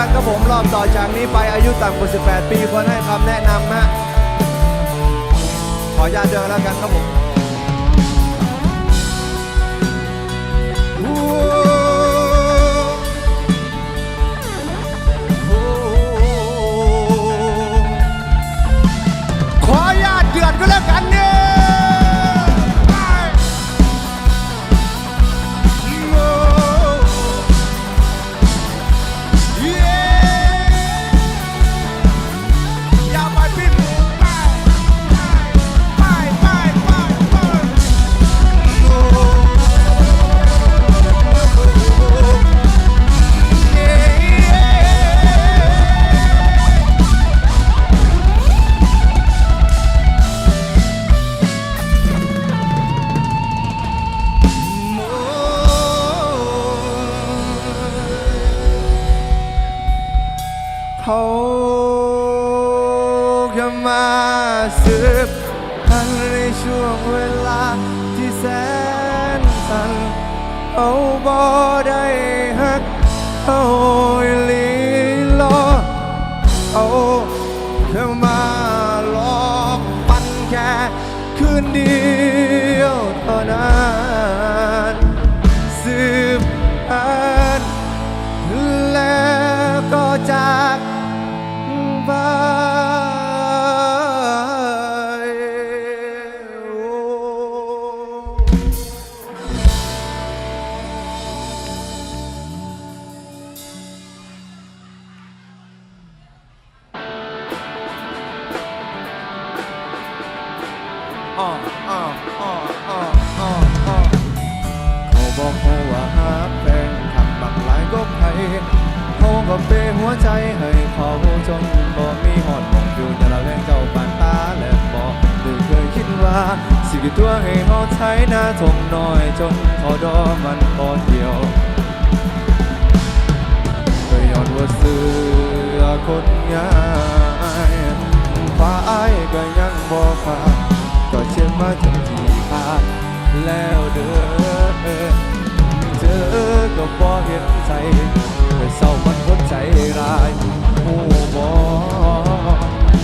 กันครับผมรอบต่อจากนี้ไปอายุต่ำกว่า 18 ปีควรให้คำแนะนำฮะขออนุญาตเดินแล้วกันครับผม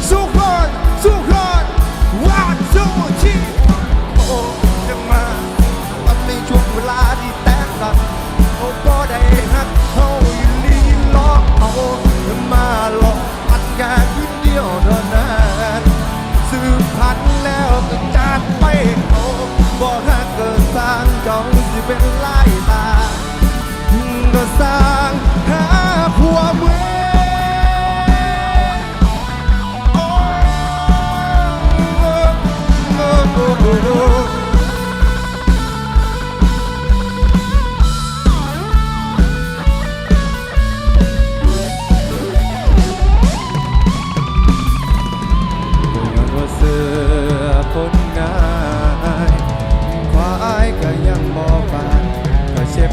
สู้คนสู้คนว่าสู้ที่โอจะมาตันในช่วงเวลาที่แตกสันโอ้ก็ได้ฮัเขาอยู่ลีลอกเอาจะมาหลอกอันงานคนเดียวเท่านั้นสืบพันแล้วก็จานไปเขาบ่ฮักก็สร้างเขาสิเป็นลายตาก็สร้าง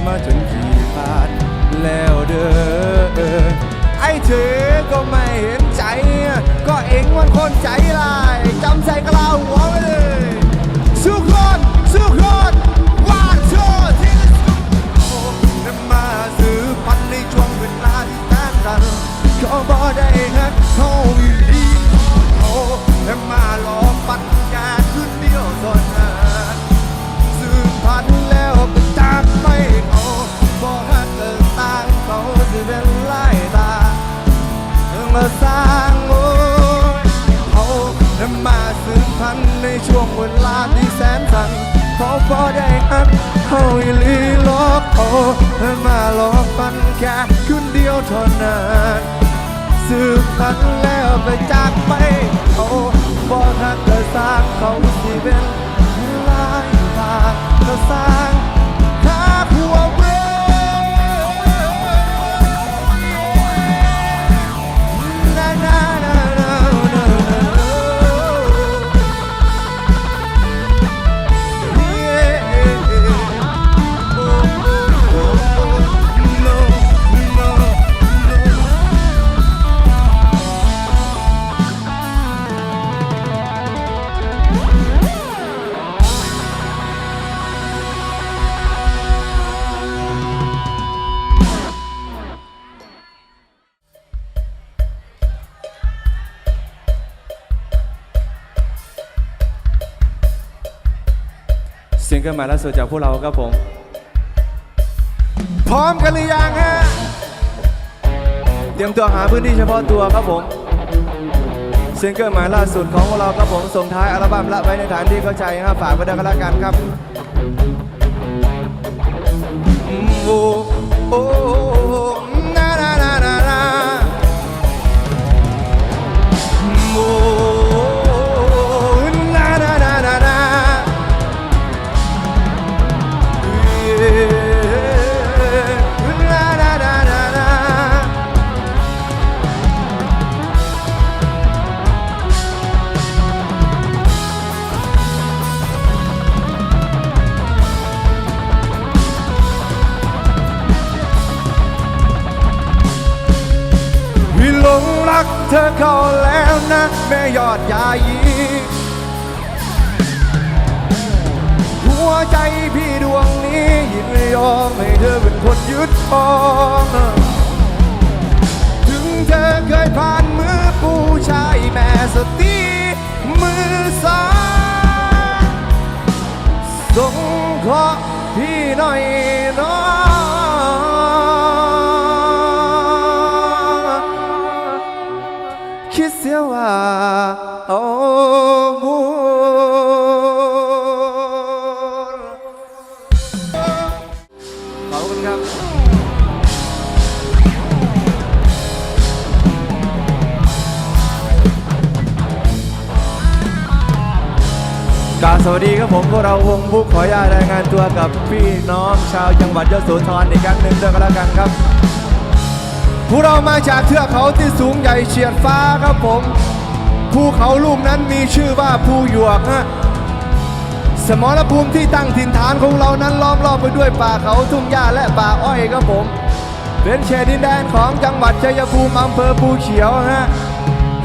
much. ลีล็อกโอมาหลอกปันแค่คืนเดียวเท่านั้นสืบพันแล้วไปจากไปเขาบอกหักเธอสร้างเขาสิเป็นลายบาเธอสร้าง ซิงเกิลใหม่ล่าสุดจากพวกเราครับผม พร้อมกันหรือยังฮะ เตรียมตัวหาพื้นที่เฉพาะตัวครับผมซิงเกิลใหม่ล่าสุดของพวกเราครับผมส่งท้ายอัลบั้มละไว้ในฐานที่เข้าใจฮะฝากไว้ด้วยกันละกันครับอืมโอ้โอ้นานานานานาอืมโอ้ ธอเข้าแล้วนะแม่ยอดยายีหัวใจพี่ดวงนี้ยินยอมให้เธอเป็นคนยึดครองถึงเธอเคยผ่านมือผู้ชายแม่สตีมือสองสงเคราะห์พี่หน่อยน้อง ว่าอบุญขอบคุณครับกาสวัสดีครับผมพวกเราวงบุกขออนุญาตรายงานตัวกับพี่น้องชาวจังหวัดยโสธรอีกครั้งหนึ่งด้วยกันแล้วกันครับ พวกเรามาจากเทือกเขาที่สูงใหญ่เฉียดฟ้าครับผม ภูเขาลูกนั้นมีชื่อว่าภูหยวกฮะ สมรภูมิที่ตั้งถิ่นฐานของเรานั้นล้อมรอบไปด้วยป่าเขาทุ่งหญ้าและป่าอ้อยครับผม เป็นเขตดินแดนของจังหวัดชัยภูมิอำเภอภูเขียวฮะ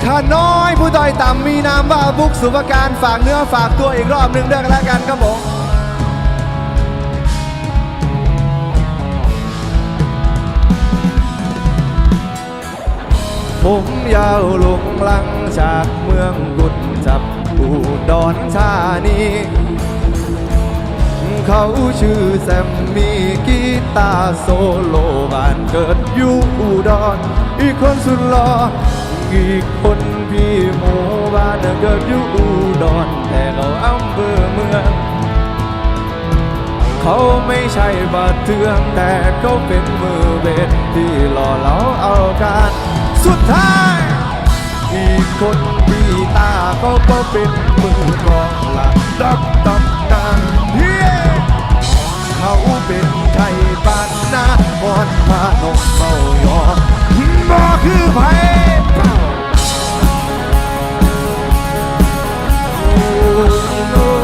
ข้าน้อยผู้ด้อยต่ำมีนามว่าบุกสุภการฝากเนื้อฝากตัวอีกรอบหนึ่งด้วยกันแล้วกันครับผม ผมยาวลงลังจากเมืองกุดจับอุดรธานีเขาชื่อแซมมีกีตาโซโลบ้านเกิดอยู่อุดรอีกคนสุดหล่ออีกคนพี่หมูบ้านเกิดอยู่อุดรแต่เขาอำเภอเมืองเขาไม่ใช่บาดเทืองแต่เขาเป็นมือเวทที่ สุดท้าย อีกคนปีตาเขาก็เป็นมือกลองหลักดับตำนานเฮ้เขาเป็นไทยบ้านนาบอนพานกเมายอบ่คือไผโอ้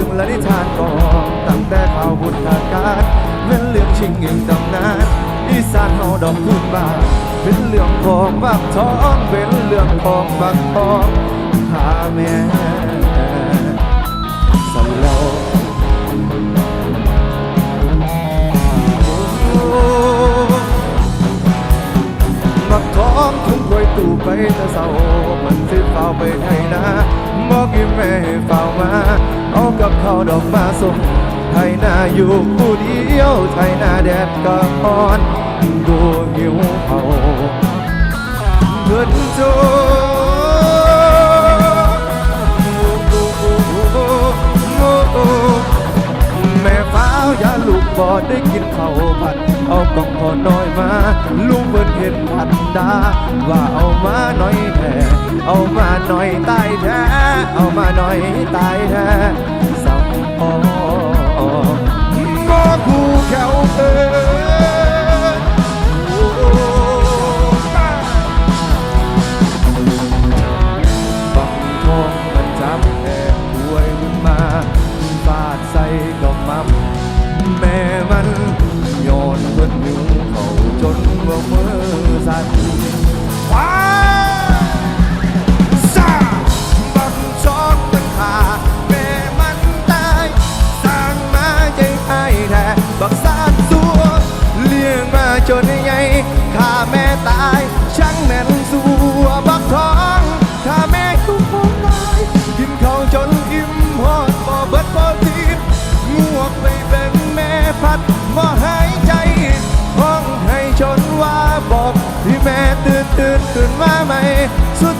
ถึงละนิทานก่อนตั้งแต่ข่าวบุญทางการเป็นเรื่องชิงเงินตำนานอีสานเฮาดอกพื้นบ้าเป็นเรื่องของบักทองเป็นเรื่องของบักทองหาแม่สำเนาโอ้มักของทุ่งกล้วยตู่ไปแต่เศร้ามันสิเฝ้าไปไทยนาบอกกินแม่เฝ้ามา เอากับข้าดอกมาส่งไทยนาอยู่ผู้เดียว ไทยนาแดดก็อ่อนดูหิวเขาเพื่อนโจแม่ฟ้าอย่าลูกบอดได้กินข้าวผัด เอากล่องพอน้อยมา ลุงเพิ่นเห็นพันดาว่าเอามาน่อยแท้เอามาน่อยตายแท้ เอามาน่อยตาย ตื่นมาใหม่สุด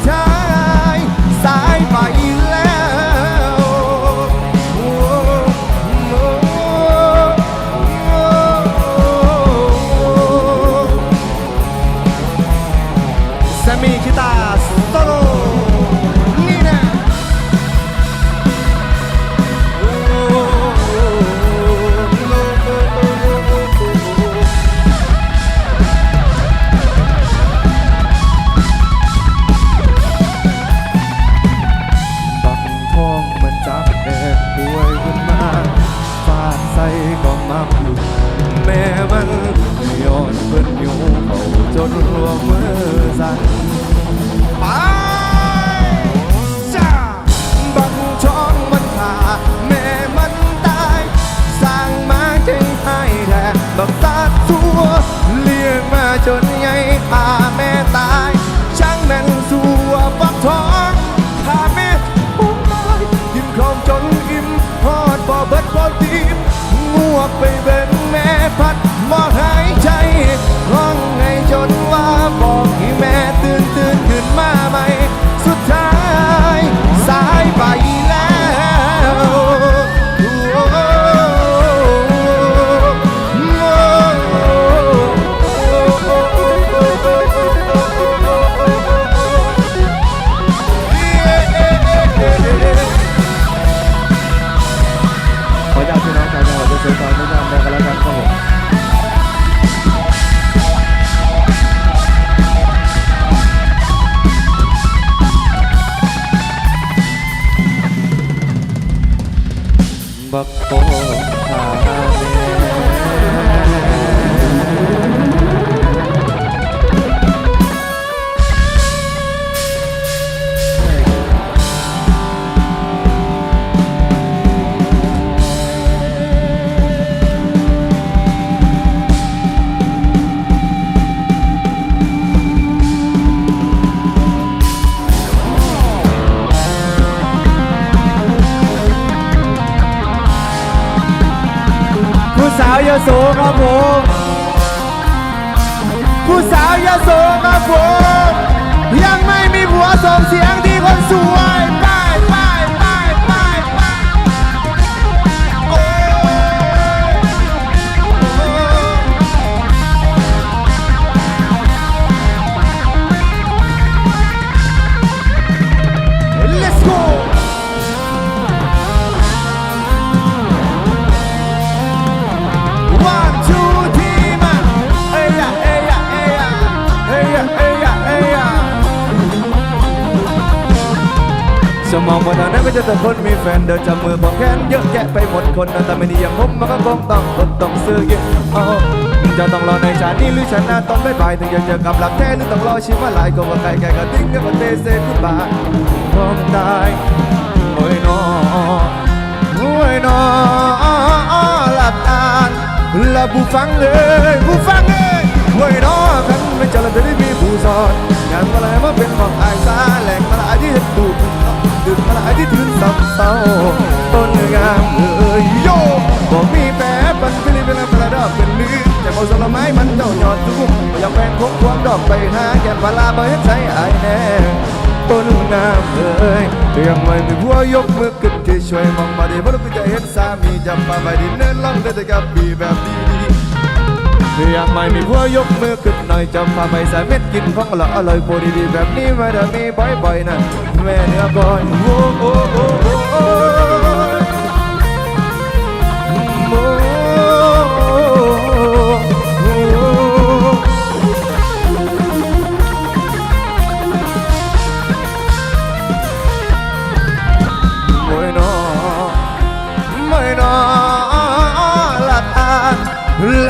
tô nem aí บักโคพาแม่ ยโสครับผมผู้สาวยโสครับผมยังไม่มีผัวส่งเสียงดีคนสวย จะแต่คนมีแฟนเดินจับมือบอกแขนเยอะแยะไปหมดคนแต่ไม่ดีอย่างผมมันก็คงต้องอดต้องซื้อเยอะเอจะต้องรอในชาตินี้หรือชาติหน้าตอนไม่ไปถึงจะเจอกับหลักแท้หรือต้องรอชีวิตหลายก็ว่าใครแกก็ทิ้งกันมาเตะเซกุบายผมได้โอ้ยน้อโอ้ยนอหลับตาและผู้ฟังเลยผู้ฟังเลยโอ้ยนอคันไม่เจอแล้วจะได้มีผู้สอนอย่างอะไรมาเป็นของอายสาแหล่งมาลายที่เห็นดูดึ กมาลายที่ถืนสับเศร้าต้นงามเอ้ยโยบอกมีแปรปันฟิลิปเป็นอะไรดอกเป็นลือแต่เอาสลไม้มันเจ้าหยอดทุกอยากแฟนคงควงดอกไปหาแก่ปลาบ่เห็นใจอแน่ต้นงามเอ้ยเตียงไม่มีผัวยกมือขึ้นที่ช่วยมองมาดีเพราะเราจะเห็นสามีจำมาไปดินเนินล่องเดินแต่กับปีแบบดี ๆเตียงไม่มีผัวยกมือขึ้นหน่อยจำพาไปใส่เม็ดกินของละอร่อยโปรดีๆแบบนี้ไม่ได้มีบ่อยๆนะแม่เนื้อก่อนโอ้โอ้โอ้โอ้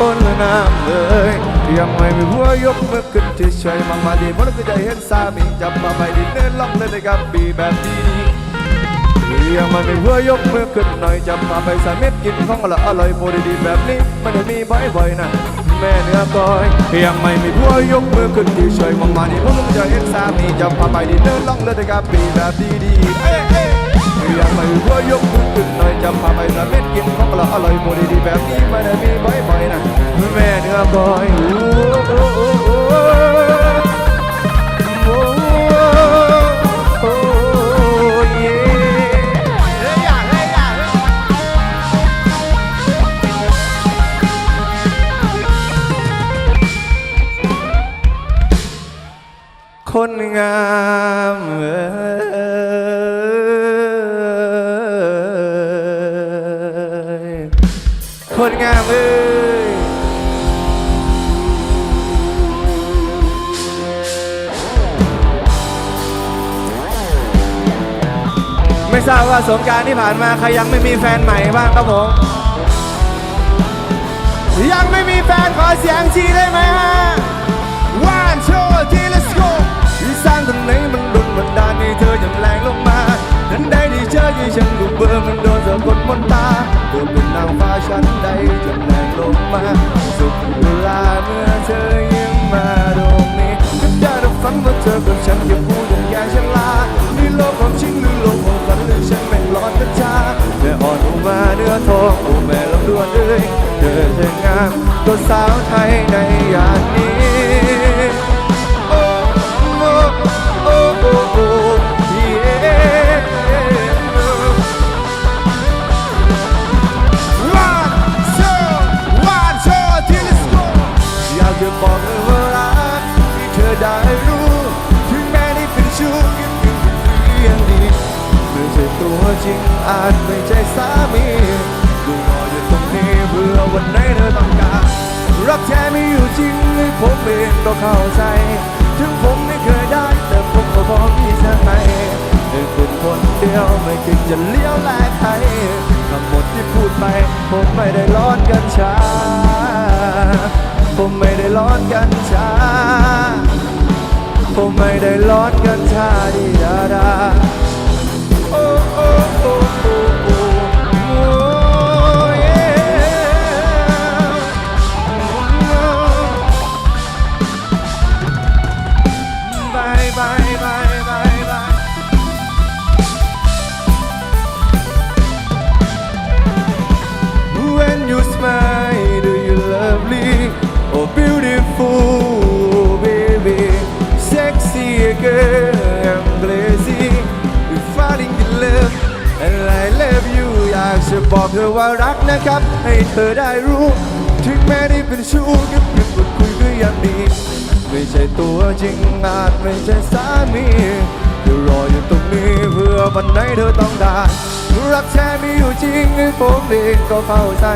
อ้ยโย่ผมมีแปนน้ำเลยยังไม่มีหัวยกมือขึ้นที่ช่วยมังมาดีเพราะเราก็จะเห็นสามีจับมาไปดินเนินล่องเลยนะครับปีแบบนี้ยังไม่มีหัวยกมือขึ้นหน่อยจับมาไปสาม็ดกินของละอร่อยโปรดีๆแบบนี้มันจะมีบ่อยๆนะแม่เนื้อก้อยยังไม่มีหัวยกมือขึ้นที่ช่วยมังมาดีเพราะเราจะเห็นสามีจับมาไปดินเนินล่องเลยนะครับปีแบบดีๆเอยเอ้ยอยากไม่หัวยกมือขึ้นหน่อยจำพาไปสะเม็ดกินของเราอร่อยโมดีดีๆแบบนี้ไม่ได้มีบ่อยๆนะแม่เนื้อก้อยโอ้โอ้โอ้โอ้โอ้เย่อยคนงาม สงการที่ผ่านมาใครยังไม่มีแฟนใหม่บ้างครับผมยังไม่มีแฟนขอเสียงชีได้ไหมฮะ One two three let's go ที่สร้างตรงไหนมันโดนบันดาลให้เธออย่างแรงลงมาทันใดที่เจอที่ฉันดูเบอร์มันโดนสะกดมนตาเธอเป็นนางฟ้าชั้นใดจนแรงลงมา สุดเวลาเมื่อเธอยิ้มมาตรง กัญชา ผมไม่ได้ร้อนกัญชา ผมไม่ได้ร้อนกัญชาดีดาดาโอ้โอ้โอ้ ธอว่ารักนะครับ ให้เธอได้รู้ ถึงแม้ได้เป็นชู้ก็เพียงพูดคุยก็ยังดี ไม่ใช่ตัวจริงอาจไม่ใช่สามีเดี๋ยวรออยู่ตรงนี้เพื่อวันไหนเธอต้องได้รักแท้มีอยู่จริงให้ผมเองก็เข้าใจ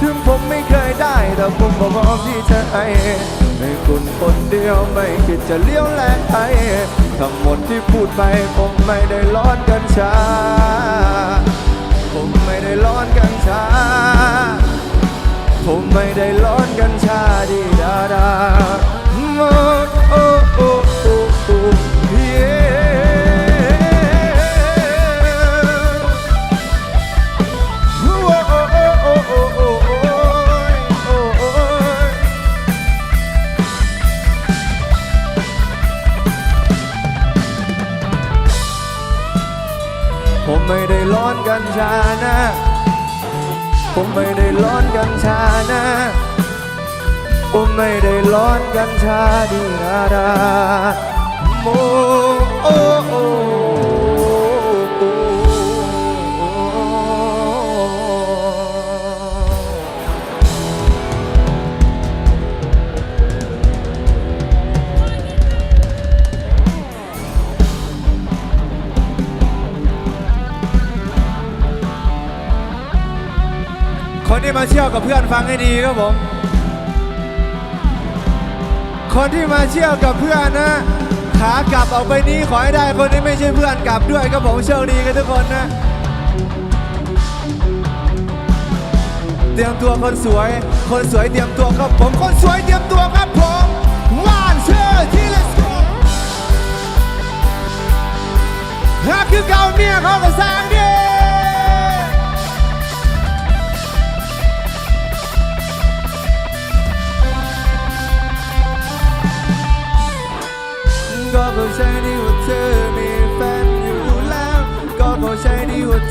ถึงผมไม่เคยได้แต่ผมก็พร้อมที่จะให้ให้คุณคนเดียวไม่คิดจะเลี้ยวแลกใครทั้งหมดที่พูดไปผมไม่ได้ร้อนกันชาผมไม่ได้ ร้อนกันชา ผมไม่ได้ร้อนกันชาดีดาดาโอ้โอ้ ไม่ได้ร้อนกันชานะ ผมไม่ได้ร้อนกันชานะผมไม่ได้ร้อนกันชาดีนาดาโมโอ ที่มาเที่ยวกับเพื่อนฟังให้ดีครับผม คนที่มาเที่ยวกับเพื่อนนะขากลับออกไปนี้ขอให้ได้คนที่ไม่ใช่เพื่อนกลับด้วยครับผมโชคดีกันทุกคนนะ เตรียมตัวคนสวย คนสวยเตรียมตัวครับผมคนสวยเตรียมตัวครับผมว่านเชื่อที่ let's go ถ้าคือเก่าเนี่ยเขาก็สร้างดี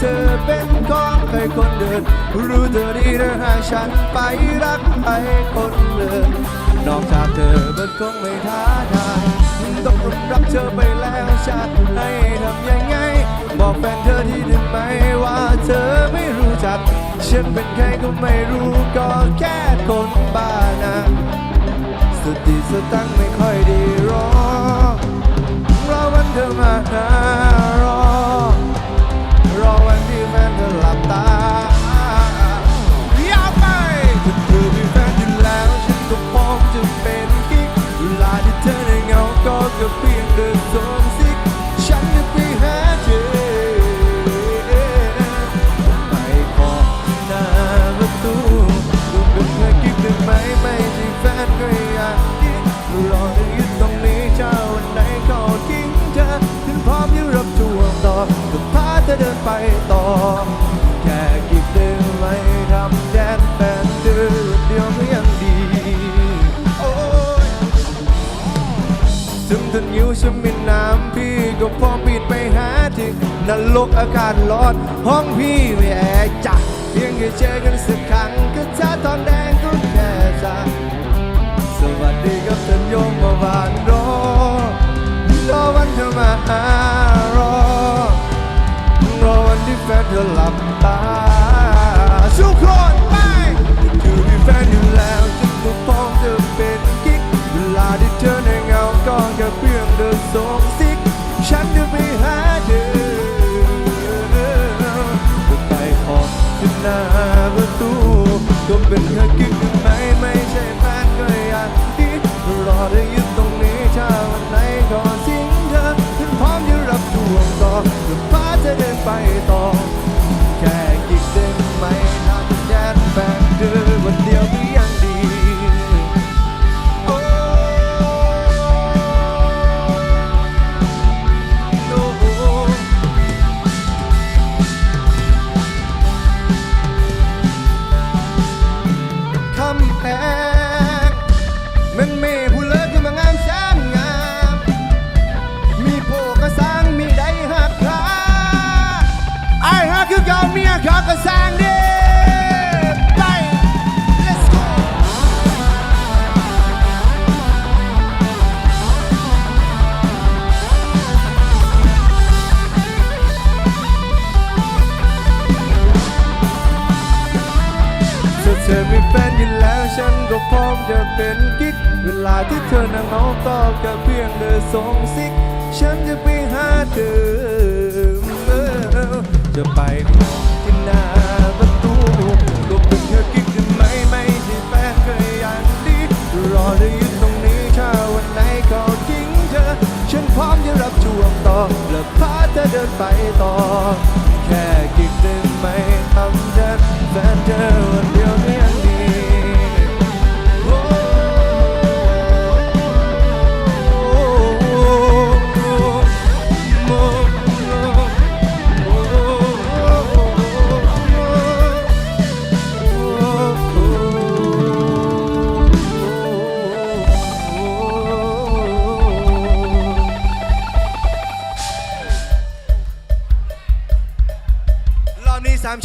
ธอเป็นของใครคนเดิน รู้เธอดีเธอหาฉันไปรักใครคนเดินนอกจากเธอมันคงไม่ท้าทายต้องรับเธอไปแล้วฉันให้ทำยังไง บอกแฟนเธอที่หนึ่งไหมว่าเธอไม่รู้จัก ฉันเป็นใครก็ไม่รู้ก็แค่คนบ้านะสติสตังไม่ค่อยดีรอรอวันเธอมาหารอ ธอหลับตา ไปต่อ แค่กิ๊กได้ไหมทำแทนแฟนเธอเดียวก็ยังดี โอ้ยถึงถนิ้วฉันมีน้ำพี่ก็พร้อมปิดไปหาที่นรกอากาศร้อนห้องพี่ไม่แอร์จัดเพียงแค่เจอกันสักครั้งก็ชาทองแดงก็แค่ใจสวัสดีครับท่านโยมมาบานรอรอวันเธอมาหารอรอน แฟนเธอหลับตาทุกคน เขาตอบกับเพียงเธอส่งซิก ฉันจะไปหาเธอจะไปที่หน้าประตูก็เป็นเธอกิ๊กกัไหมไม่ที่แฟนเคยอย่างดีรอจะอยู่ตรงนี้ถ้าวันไหนเขาทิ้งเธอ ฉันพร้อมจะรับช่วงต่อและพาเธอเดินไปต่อ แค่กิ๊กได้ไหมทำฉันแฟนเธอวันเดียว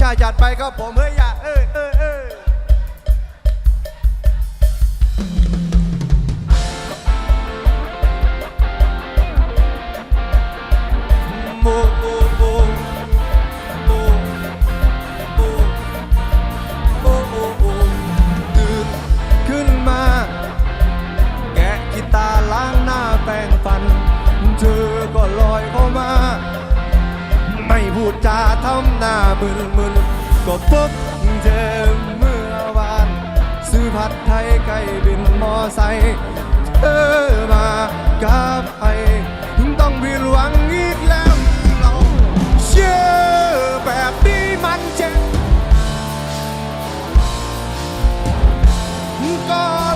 อย่าหยัดไปก็ผมเฮ้ยอย่า ใกล้บินมอไซค์เธอมากับไอต้องผิดหวังอีกแล้วเราเชื่อแบบนี้มันเจ็บก็